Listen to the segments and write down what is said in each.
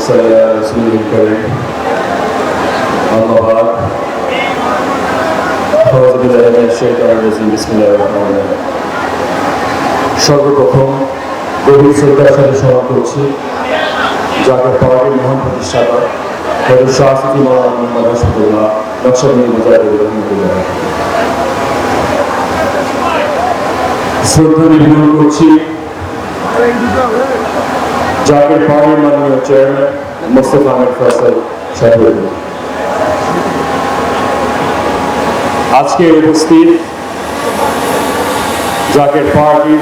صل على رسوله الكريم أما بعد أعوذ بالله من الشيطان الرجيم بسم الله الرحمن الرحيم সর্বপ্রথম গভীর শ্রদ্ধার সাথে স্মরণ করছি যাকে পাওয়ারের মহান প্রতিষ্ঠাতা হজরত শাহ সিফি মৌলানা মোহাম্মদ রসুল্লাহ নকশাবন্দি মুজাহিদ রহমতুল্লাহ শ্রদ্ধা নিবেদন করছি জাকের পাওয়ারের মাননীয় চেয়ারম্যান মোস্তফা আহমেদ ফয়সাল সাহেবের আজকে উপস্থিত জাকের পার্টি,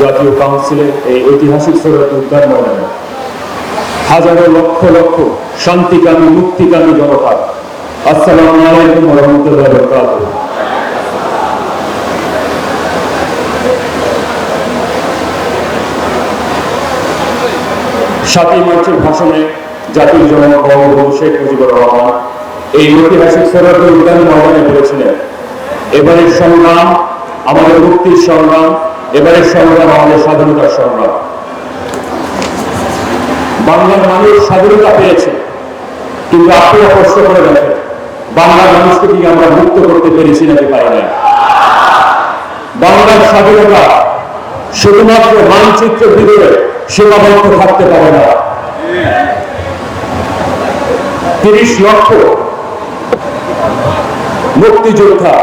জাতীয় কাউন্সিলের এই ঐতিহাসিক সৈরত উদ্যান ময়দানে। হাজারো লক্ষ লক্ষ শান্তিকামী, মুক্তিকামী জনতা, আসসালামু আলাইকুম রহমতুল্লাহ বরকাতুহ। সাতই মার্চের ভাষণে জাতির জনক বঙ্গবন্ধু শেখ মুজিবুর রহমান এই ঐতিহাসিক সৈরত উদ্যান ময়দানে বলেছিলেন, এবারের সংগ্রাম আমাদের মুক্তির সংগ্রাম, এবারের সংগ্রাম আমাদের স্বাধীনতার সংগ্রাম। বাংলার মানুষ স্বাধীনতা পেয়েছে, কিন্তু আপনারা প্রশ্ন করে দেখেন, বাংলার মানুষকে কি আমরা মুক্ত করতে পেরেছি নাকি পারি না বাংলার স্বাধীনতা শুধুমাত্র মানচিত্র ভিতরে সীমাবদ্ধ থাকতে পারে না। তিরিশ লক্ষ মুক্তিযোদ্ধা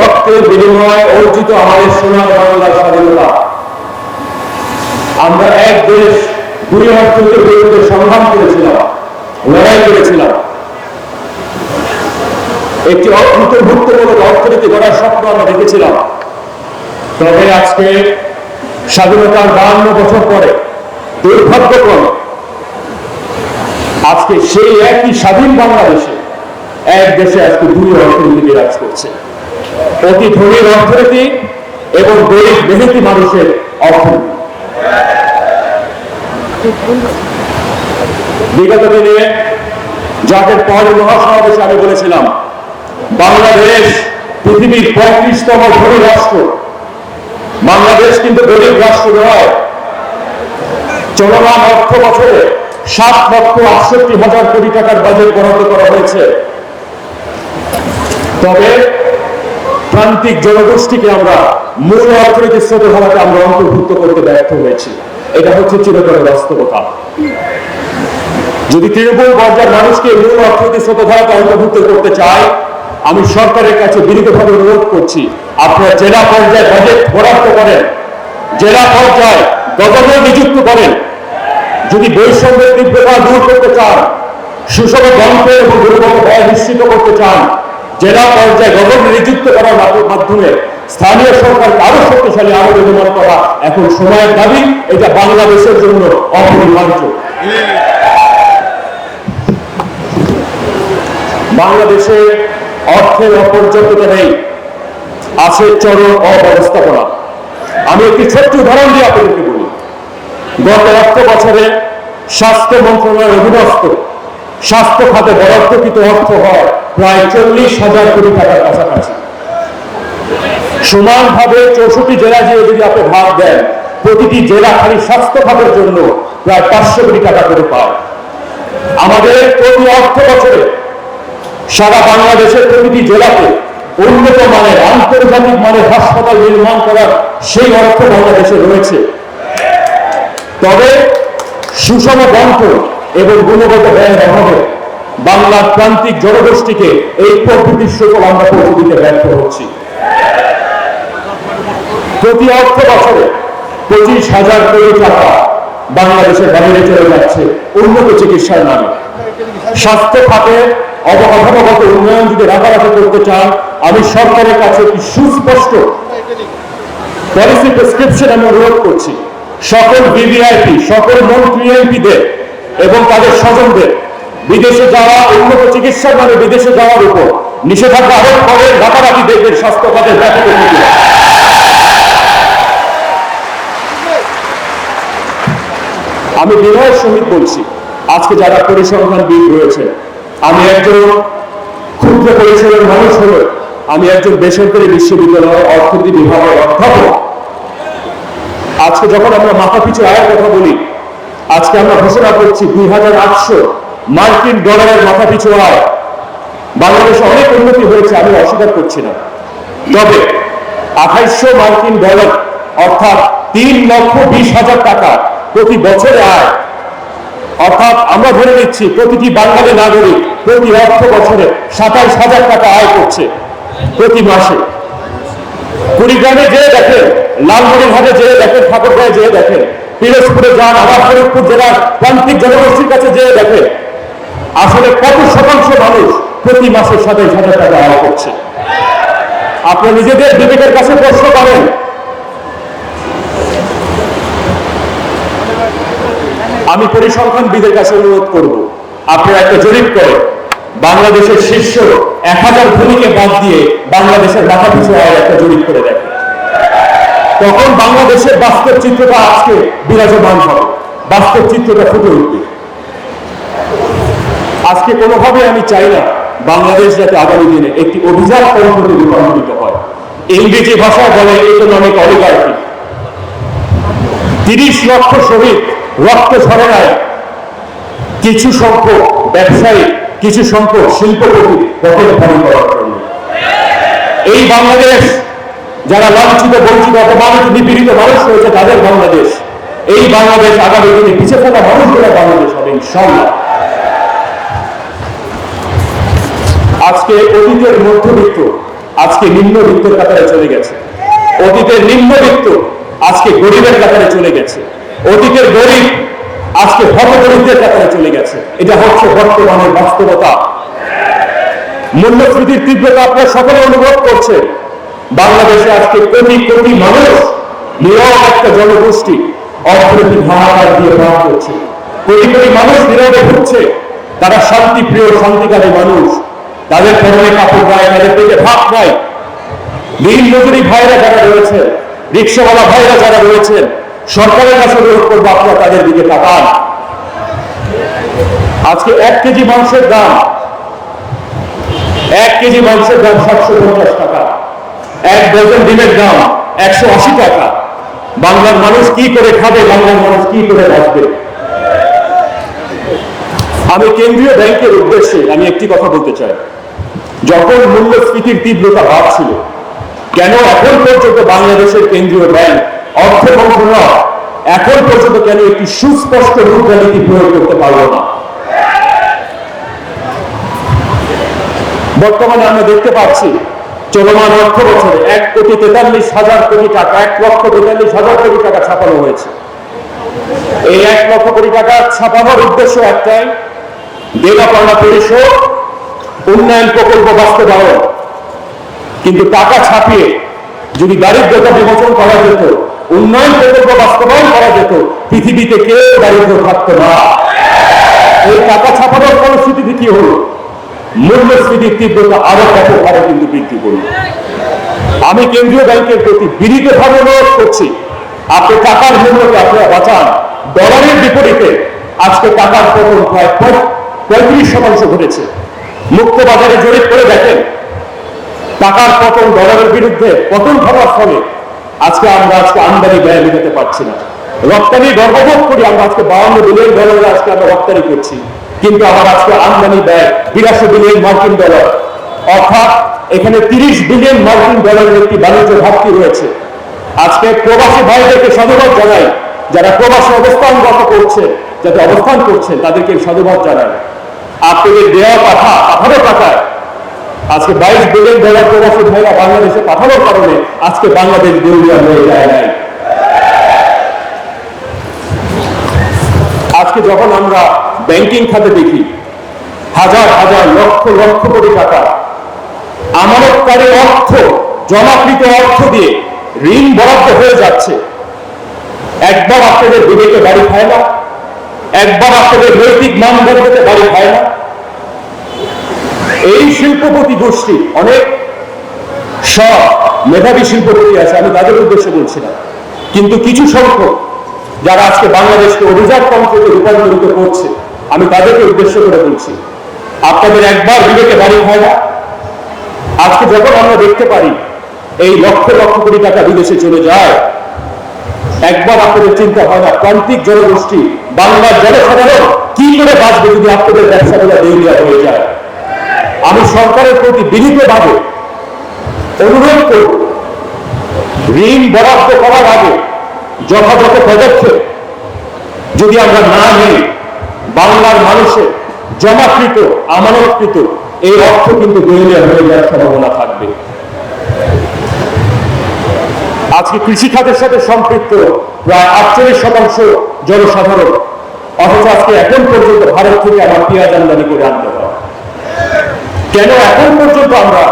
রক্তের বিনিময়ে অর্জিত আমাদের সোনার বাংলার স্বাধীনতা। আমরা এক দেশ দুই অর্থনীতির বিরুদ্ধে সংগ্রাম করেছিলাম, লড়াই করেছিলাম। একটি অন্তর্ভুক্তমূলক অর্থনীতি গড়ার স্বপ্ন আমরা দেখেছিলাম। তবে আজকে স্বাধীনতার বাহান্ন বছর পরে, দুর্ভাগ্যক্রমে, আজকে সেই একই স্বাধীন বাংলাদেশে এক দেশে আজকে দুই অর্থনীতি বিরাজ করছে। অতি ধনীর অর্থনীতি এবং গরিব মেহনতি মানুষের অর্থনীতি। বিগত দিনে যাদের পরে মহাসমাবেশে আমি বলেছিলাম, বাংলাদেশ পৃথিবীর পঁয়ত্রিশতম ধনী রাষ্ট্র। বাংলাদেশ কিন্তু গরিব রাষ্ট্র নয়। চলমান অর্থ বছরে সাত লক্ষ আটষট্টি হাজার কোটি টাকার বাজেট বরাদ্দ করা হয়েছে। তবে প্রান্তিক জনগোষ্ঠীকে আমরা মূল অর্থনৈতিক স্রোতধারাকে আমরা অন্তর্ভুক্ত করতে ব্যর্থ হয়েছি। এটা হচ্ছে চিরতরে বাস্তবতা। যদি তৃণমূল পর্যায়ের মানুষকে মূল অর্থনৈতিক স্রোতধারাকে অন্তর্ভুক্ত করতে চায় আমি সরকারের কাছে বিনীতভাবে অনুরোধ করছি, আপনারা জেলা পর্যায়ে বাজেট বরাদ্দ করেন, জেলা পর্যায়ে গভর্নর নিযুক্ত করেন। যদি বৈষম্যের তীব্রতা দূর করতে চান, সুষম বন্ধ এবং গুণগত ব্যয় নিশ্চিত করতে চান, জেলা পর্যায়ে গভর্নর নিযুক্ত করার মাধ্যমে স্থানীয় সরকারকে আরও শক্তিশালী আরও নির্মাণ করা এখন সময়ের দাবি, এটা বাংলাদেশের জন্য অপরিহার্য। বাংলাদেশে অর্থের অপর্যাপ্ততা নেই। আছে চরম অব্যবস্থাপনা। আমি একটি ছোট্ট উদাহরণ দিয়ে আপনাদেরকে বলি। গত অর্থ বছরে স্বাস্থ্য মন্ত্রণালয়ের অধীনস্থ স্বাস্থ্য খাতে বরাদ্দকৃত অর্থ হয় প্রায় চল্লিশ হাজার কোটি টাকার কাছাকাছি। সমানভাবে চৌষট্টি জেলা যে যদি আপনি ভাগ দেন, প্রতিটি জেলা খালি স্বাস্থ্য খাতের জন্য প্রায় পাঁচশো কোটি টাকা করে পায়। আমাদের প্রতি অর্থ বছরে সারা বাংলাদেশের প্রতিটি জেলাকে উন্নত মানের, আন্তর্জাতিক মানের হাসপাতাল নির্মাণ করার সেই অর্থ বাংলাদেশে রয়েছে। তবে সুষম বন্টন এবং গুণগত ব্যয়ের অভাবে বাংলার প্রান্তিক জনগোষ্ঠীকে এই প্রকৃতির সকল আমরা পৌঁছে দিতে ব্যর্থ হচ্ছি। প্রতি অর্থ বছরে পঁচিশ হাজার কোটি টাকা বাংলাদেশের বাইরে চলে যাচ্ছে উন্নত চিকিৎসার নামে। স্বাস্থ্য খাতে অবকাঠামোগত উন্নয়ন যদি রাতারাতি করতে চান, আমি সরকারের কাছে একটি সুস্পষ্ট পলিসি প্রেসক্রিপশন আমি অনুরোধ করছি। সকল বিবিআইপি সকল মন্ত্রী এমপিদের এবং তাদের স্বজনদের, বিদেশে যাওয়া উন্নত চিকিৎসার নামে বিদেশে যাওয়ার উপর নিষেধাজ্ঞা আরোপ করে রাতারাতি দেখবেন স্বাস্থ্য খাতের ব্যাপক আমি বিনয়ের সহিত বলছি, আজকে যারা পরিসংখ্যানবিদ রয়েছে আমি একজন ক্ষুদ্র পরিসরের মানুষ হলে আমি একজন বেসরকারি বিশ্ববিদ্যালয়ের অর্থনীতি বিভাগের অধ্যাপক। আজকে যখন আমরা মাথা পিছু আয়ের কথা বলি, আজকে আমরা ঘোষণা করছি দুই হাজার আটশো মার্কিন ডলারের মাথা পিছু আয়। বাংলাদেশে অনেক উন্নতি হয়েছে, আমি অস্বীকার করছি না। তবে আঠাইশশো মার্কিন ডলার, অর্থাৎ তিন লক্ষ বিশ হাজার টাকা প্রতি বছরে আয়। অর্থাৎ আমরা ধরে নিচ্ছি প্রতিটি বাঙালি নাগরিক প্রতি অর্থ বছরে সাতাইশ হাজার টাকা আয় করছে প্রতি মাসে। কুড়িগ্রামে যেয়ে দেখেন, লালমনিরহাটে যেয়ে দেখেন, ঠাকুরগাঁয়ে যেয়ে দেখেন, পিরোজপুরে যান, আবার ফরিদপুর জেলার প্রান্তিক জনগোষ্ঠীর কাছে যেয়ে দেখেন, আসলে কত শতাংশ মানুষ প্রতি মাসে সাতাইশ হাজার টাকা আয় করছে। আপনারা নিজেদের বিবেকের কাছে প্রশ্ন করেন আমি পরিসংখ্যানবিদের কাছে অনুরোধ করব। আপনারা একটা জরিপ করে বাংলাদেশের শীর্ষ এক হাজার ভূমিকে বাদ দিয়ে বাংলাদেশের মাথা পিছু আয়ের একটা জরিপ করে দেখেন। তখন বাংলাদেশের বাস্তব চিত্রটা আজকে বিরাজমান হবে। বাস্তব চিত্রটা ফুটে উঠবে। আজকে কোনোভাবে আমি চাই না বাংলাদেশ যাতে আগামী দিনে একটি অভিযান পদ্ধতি রূপান্তরিত হয়। ইংরেজি ভাষায় বলে ইকোনমিক অলিগার্কি তিরিশ লক্ষ শহীদ রক্ত ঝরে নাই কিছু সংখ্যক ব্যবসায়ী, কিছু সংখ্যক শিল্পপতি পকেট ভারী করার জন্য। এই বাংলাদেশ, যারা লাঞ্ছিত, বঞ্চিত অপমানিত নিপীড়িত মানুষ রয়েছে তাদের বাংলাদেশ। এই বাংলাদেশ আগামী দিনে পিছিয়ে থাকা মানুষগুলো বাংলাদেশ হবে ইনশাল্লাহ আজকে অতীতের মধ্যবিত্ত, আজকে নিম্নবিত্তের কাতারে চলে গেছে। অতীতের নিম্নবিত্ত, আজকে গরিবের কাতারে চলে গেছে। অতীতের গরিব আজকে হতগরিবদের কাতারে চলে গেছে। এটা হচ্ছে বর্তমানের বাস্তবতা। মূল্যস্ফীতির তীব্রতা আপনারা সকলে অনুভব করছে। বাংলাদেশে আজকে কোটি কোটি মানুষ নীরব একটা জনগোষ্ঠী অর্থনৈতিক হাহাকার দিয়ে প্রাণ করছে। কোটি কোটি মানুষ নীরবে ঘুরছে তারা শান্তি, প্রিয়, শান্তিকারী মানুষ। তাদের পরনে কাপড় গায়ে তাদের পেটে ভাত নাই। দিন মজুরি ভাইরা যারা রয়েছে, রিক্সাওয়ালা ভাইরা যারা রয়েছেন সরকারের কাছে অনুরোধ করব আপনারা তাদের দিকে তাকান। আজকে এক কেজি মাংসের দাম, এক কেজি মাংসের দাম সাতশো পঞ্চাশ টাকা। এক ডজন ডিমের দাম একশো আশি টাকা। বাংলার মানুষ কি করে খাবে, বাংলার মানুষ কি করে বাঁচবে? আমি কেন্দ্রীয় ব্যাংকের উদ্দেশ্যে আমি একটি কথা বলতে চাই। যখন মূল্যস্ফীতির তীব্রতা বাড়ছিল কেন এখন পর্যন্ত বাংলাদেশের কেন্দ্রীয় ব্যাংক অর্থ মন্ত্রণালয় এখন পর্যন্ত কেন একটি সুস্পষ্ট মুদ্রানীতি প্রয়োগ করতে পারল না? বর্তমানে আমরা দেখতে পাচ্ছি, চলমান অর্থ বছরে এক কোটি তেতাল্লিশ হাজার কোটি টাকা, এক লক্ষ তেতাল্লিশ হাজার কোটি টাকা ছাপানো হয়েছে। এই এক লক্ষ কোটি টাকা ছাপানোর উদ্দেশ্য একটাই দেনাপাওনা পরিশোধ, উন্নয়ন প্রকল্প বাস্তবায়ন। কিন্তু টাকা ছাপিয়ে যদি দারিদ্রতা বিমোচন করা যেত উন্নয়ন প্রকল্প বাস্তবায়ন করা যেত, পৃথিবীতে কেউ দারিদ্র থাকতো না। এই টাকা ছাপানোর ফলশ্রুতিতে কি হলো? মূল্যস্ফীতির তীব্রতা আরও ব্যাপক হারে কিন্তু বৃদ্ধি করল। আমি কেন্দ্রীয় ব্যাংকের প্রতি বিনীতভাবে অনুরোধ করছি, আপনি টাকার মূল্যকে আপনারা বাঁচান। ডলারের বিপরীতে আজকে টাকার পতন প্রায় পঁয়ত্রিশ শতাংশ ঘটেছে। মুক্ত বাজারে জরিপ করে দেখেন, টাকার পতন ডলারের বিরুদ্ধে পতন হওয়ার ফলে আজকে আমরা আজকে আমদানি ব্যয় মেটাতে পারছি না। রপ্তানি গর্ববোধ করি, আমরা আজকে বাউন্ন বিলিয়ন ডলার আজকে আমরা রপ্তানি করছি। কিন্তু আমার আজকে আমদানি ব্যয় বিরাশি বিলিয়ন মার্কিন ডলার অর্থাৎ এখানে তিরিশ বিলিয়ন মার্কিন ডলারের একটি বাণিজ্য ঘাটতি রয়েছে। আজকে প্রবাসী ভাইদেরকে সাধুবাদ জানাই, যারা প্রবাসী অবস্থানগত করছে যাতে অবস্থান করছেন তাদেরকে সাধুবাদ জানাই। আপনাদের দেওয়া পাঠা, পাঠানো টাকায় আজকে বাইশ বিলিয়ন ডলার প্রবাসী ভাইরা বাংলাদেশে পাঠানোর কারণে আজকে বাংলাদেশ দেউলিয়া হয়ে যায় নাই। আজকে যখন আমরা ব্যাংকিং খাতে দেখি, হাজার হাজার লক্ষ লক্ষ কোটি টাকা আমানতকারী অর্থ, জমাকৃত অর্থ দিয়ে ঋণ বরাদ্দ হয়ে যাচ্ছে। একবার আপনাদের বিবেকে বাড়ি খায় না, একবার আপনাদের নৈতিক মানদণ্ডতে বাড়ি খায় না। এই শিল্পপতি গোষ্ঠী, অনেক সব মেধাবী শিল্পপতি আছে, আমি তাদের উদ্দেশ্যে বলছি না। কিন্তু কিছু সংখ্যক যারা আজকে বাংলাদেশকে অভিজাত তন্ত্রকে রূপান্তরিত করছে, আমি তাদেরকে উদ্দেশ্য করে বলছি, আপনাদের একবার বিবেকে বাড়ি হয় না? আজকে যখন আমরা দেখতে পারি, এই লক্ষ লক্ষ কোটি টাকা বিদেশে চলে যায়, একবার আপনাদের চিন্তা হয় না, প্রান্তিক জনগোষ্ঠী, বাংলার জনসাধারণ কি করে বাঁচবে যদি আপনাদের ব্যবসাগুলো দেউলিয়া হয়ে যায়? আমি সরকারের প্রতি বিনীতভাবে অনুরোধ করব, ঋণ বরাদ্দ করার আগে যথাযথ পদক্ষেপ যদি আমরা না নিই, বাংলার মানুষের জমাকৃত, আমানতকৃত এই অর্থ কিন্তু দেউলিয়া হয়ে যাওয়ার সম্ভাবনা থাকবে। আজকে কৃষি খাতের সাথে সম্পৃক্ত প্রায় আটচল্লিশ শতাংশ জনসাধারণ, অথচ আজকে এখন পর্যন্ত ভারত থেকে আমার পেঁয়াজ আমদানি করে আনতে হয় কেন এখন পর্যন্ত আমরা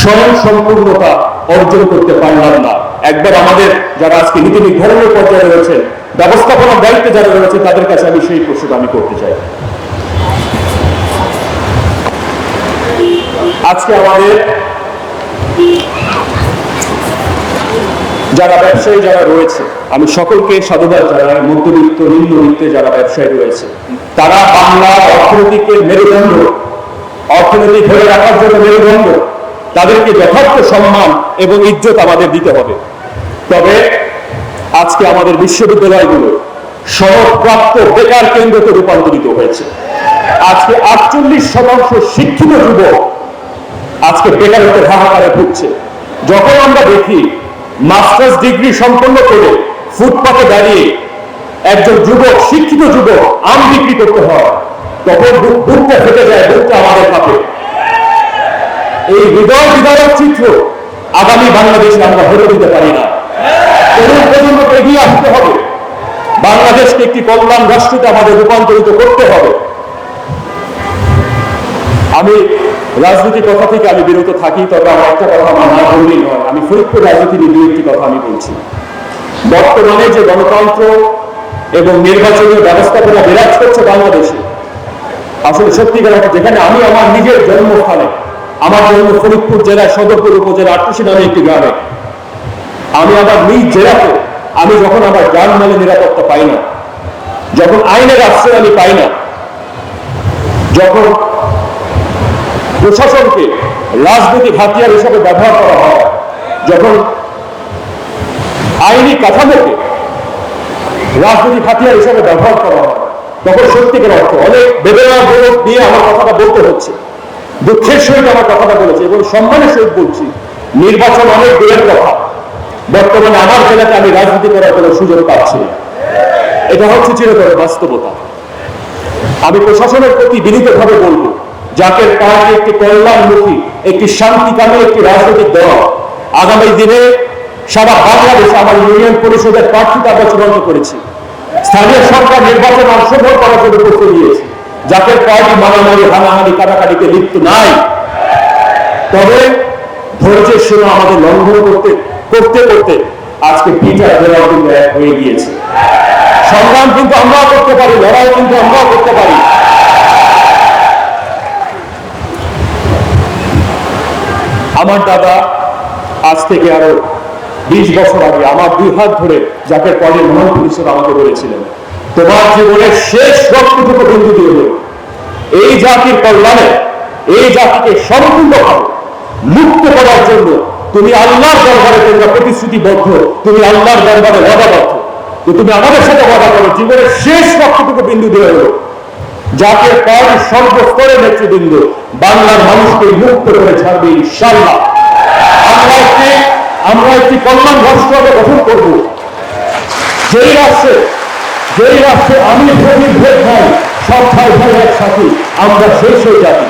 স্বয়ং সম্পূর্ণতা অর্জন করতে পারলাম না? একবার আমাদের যারা আজকে নীতি নির্ধারণের পর্যায়ে রয়েছে ব্যবস্থাপনার দায়িত্বে যারা রয়েছে তাদের কাছে আমি সেই প্রশ্নটা আমি করতে চাই। আজকে আমাদের যারা ব্যবসায়ী যারা রয়েছে, আমি সকলকে সাধুবাদ জানাই, মধ্যবিত্ত, নিম্নবিত্তে যারা ব্যবসায়ী রয়েছে, তারা বাংলা অর্থনীতিকে মেরুদণ্ড অর্থনীতি ধরে রাখার জন্য মেরুদণ্ড। তাদেরকে যথার্থ সম্মান এবং ইজ্জত আমাদের দিতে হবে। তবে আজকে আমাদের বিশ্ববিদ্যালয়গুলো সনদপ্রাপ্ত বেকার কেন্দ্রতে রূপান্তরিত হয়েছে। আজকে আটচল্লিশ শতাংশ শিক্ষিত যুবক আজকে বেকারত্বের হাহাকারে ভুগছে। যখন আমরা দেখি, মাস্টার্স ডিগ্রি সম্পন্ন করে ফুটপাতে দাঁড়িয়ে একজন যুবক, শিক্ষিত যুবক আম বিক্রি করতে হয়। তখন বুক- বুকটা ফেটে যায় বুকটা আমাদের কাপে এই হৃদয় বিদারক চিত্র আগামী বাংলাদেশে আমরা হতে দিতে পারি না। তরুণ প্রজন্মকে এগিয়ে আসতে হবে। বাংলাদেশকে একটি কল্যাণ রাষ্ট্রতে আমাদের রূপান্তরিত করতে হবে। আমি রাজনীতির কথা থেকে আমি বিরত থাকি, তবে আমার একটা কথা আমার না বললেই নয়। আমি ফরিদপুর রাজনীতি নিয়ে একটি কথা আমি বলছি। বর্তমানে যে গণতন্ত্র এবং নির্বাচনীয় ব্যবস্থাপনা বিরাজ করছে বাংলাদেশে আসলে সত্যিকার যেখানে আমি আমার নিজের জন্মস্থানে, আমার জন্ম ফরিদপুর জেলার সদরপুর উপজেলা আট্টুসি নামে একটি গ্রামে, আমি আমার নিজ জেলাতে, আমি যখন আমার যান মালে নিরাপত্তা পাই না, যখন আইনের আশ্রয় আমি পাই না, যখন প্রশাসনকে রাজনৈতিক হাতিয়ার হিসাবে ব্যবহার করা হয়, যখন আইনি কাঠামোকে রাজনৈতিক হাতিয়ার হিসাবে ব্যবহার করা হয় তখন সত্যিকার অর্থ অনেক বেদনা, বোধ দিয়ে আমার কথাটা বলতে হচ্ছে। দুঃখের সহিত আমার কথাটা বলেছে এবং সম্মানের সহিত বলছি। নির্বাচন অনেক দূরের কথা। বর্তমানে আমার জেলাতে আমি রাজনীতি করার কোনো সুযোগ পাচ্ছি এটা হচ্ছে চিরতরে বাস্তবতা। আমি প্রশাসনের প্রতি বিনীতভাবে বলব জাকের পার্টি একটি কল্যাণমুখী, একটি শান্তিকামী, একটি রাজনৈতিক দল, আগামী দিনে সারা বাংলাদেশে আমার ইউনিয়ন পরিষদের প্রার্থীতা আমরা করেছি। স্থানীয় সরকার নির্বাচনে অংশগ্রহণ করার জন্য করতে দিয়েছে জাকের পার্টি মারামারি, হানাহানি, কাটাকাটিতে লিপ্ত নাই। তবে ধৈর্যের সীমা আমাদের লঙ্ঘন করতে করতে করতে আজকে পিঠা দেওয়া কিন্তু এক হয়ে গিয়েছে। সংগ্রাম কিন্তু আমরাও করতে পারি, লড়াই কিন্তু আমরাও করতে পারি। আমার দাদা আজ থেকে আরও বিশ বছর আগে আমার দুই হাত ধরে যাকে পরে মহান পুলিশের আমাকে বলেছিলেন, তোমার জীবনের শেষ রক্তটুকু বিন্দু দিয়ে হলো এই জাতির কল্যাণে, এই জাতিকে সম্পূর্ণভাবে মুক্ত করার জন্য তুমি আল্লাহর দরবারে তোমরা প্রতিশ্রুতিবদ্ধ, তুমি আল্লাহর দরবারে ওয়াদাবদ্ধ। তো তুমি আমাদের সাথে ওয়াদা করো, জীবনের শেষ রক্তটুকু বিন্দু দিয়ে হলো জাতীয় পার্টি সর্বস্তরের নেতৃবৃন্দ বাংলার মানুষকে মুক্ত করে ছাড়বে ইনশাল্লাহ আমরা আমরা একটি কল্যাণ রাষ্ট্র গঠন করব। যেই রাষ্ট্রে যেই রাষ্ট্রে আমি ভূমি ভেদ নাই, সব ভাই ভাই একসাথে, আমরা শেষ হয়ে জাতি।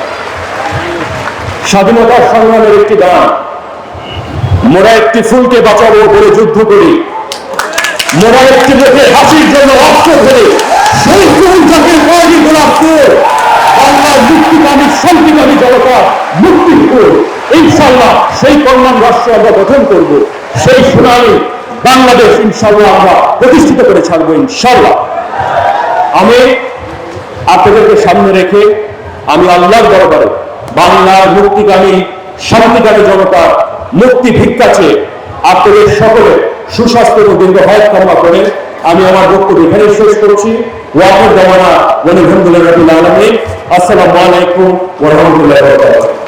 স্বাধীনতার সংগ্রামের একটি গান মোরা একটি ফুলকে বাঁচাবো বলে যুদ্ধ করি। মোরা একটি লোকের হাসির জন্য অস্ত্র ধরে সেই ফুল জাতির কয়েকটি গোলাপ বাংলার মুক্তিকামী, শান্তিকামী জনতা মুক্তি ফুল। ইনশাল্লাহ সেই কল্যাণ রাষ্ট্র আমরা গঠন করব, সেই শুনানি বাংলাদেশ ইনশাল্লাহ আমরা প্রতিষ্ঠিত করে ছাড়বো ইনশাল্লাহ আমি আপনাদেরকে সামনে রেখে আমি আল্লাহর দরবারে বাংলার মুক্তিকামী, শান্তিকামী জনতা মুক্তি ভিক্ষা চেয়ে আপনাদের সকলে সুস্বাস্থ্য এবং দীর্ঘ হায়াত কামনা করে আমি আমার বক্তব্য এখানে শেষ করছি। ওয়াকুর দেওয়ানা ওয়ানি আলহামদুলিল্লাহ রাবিল আলামিন। আসসালামু আলাইকুম ওয়া রাহমাতুল্লাহি ওয়া বারাকাতুহু।